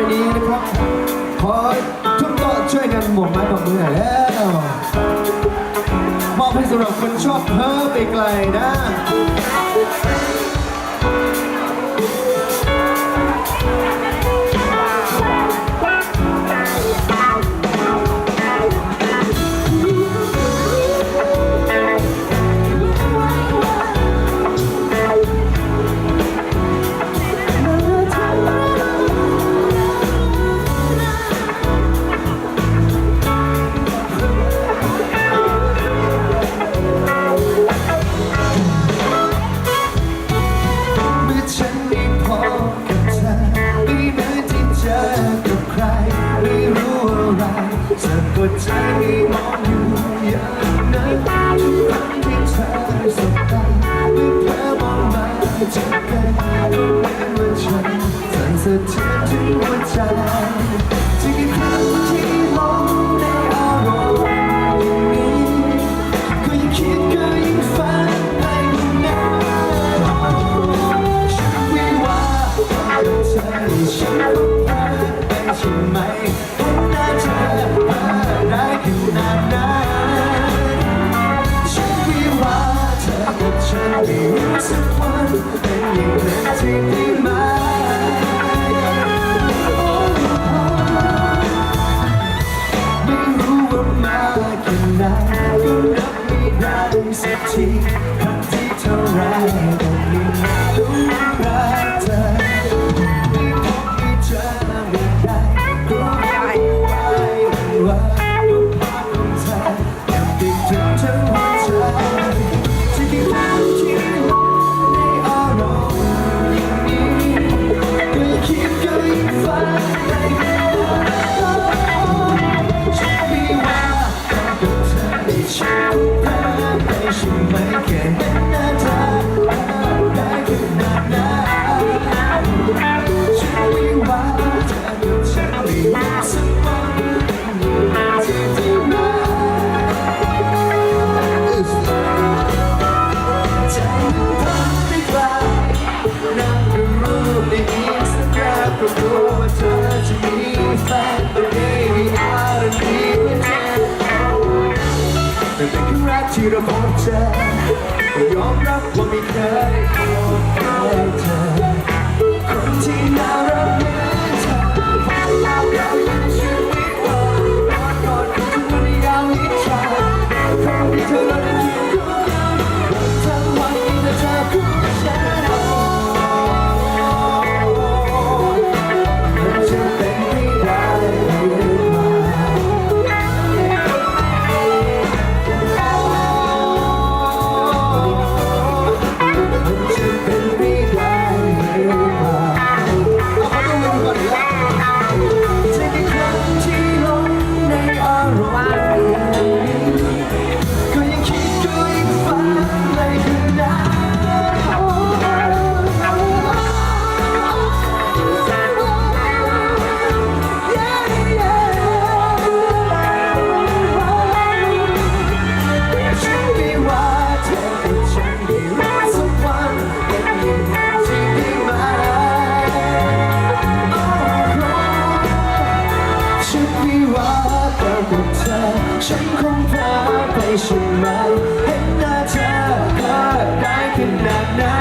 ไปนี้นะครับ ขอทุกโต๊ะช่วยกันหมุนไม้ปรบมือหน่อยแล้วมอบให้สำหรับคนชอบเพิ่มไปไกลนะ จะกดใจมองอยู่ยางนั้นทุกครั้งที่เธอสบตาเมื่อเธอมองมาจากันก็เมือฉันสั่นสะเทือนถึงหัวใจ Take ที่เราพบเจอยอมรับว่าไม่เคยพรเธอ could not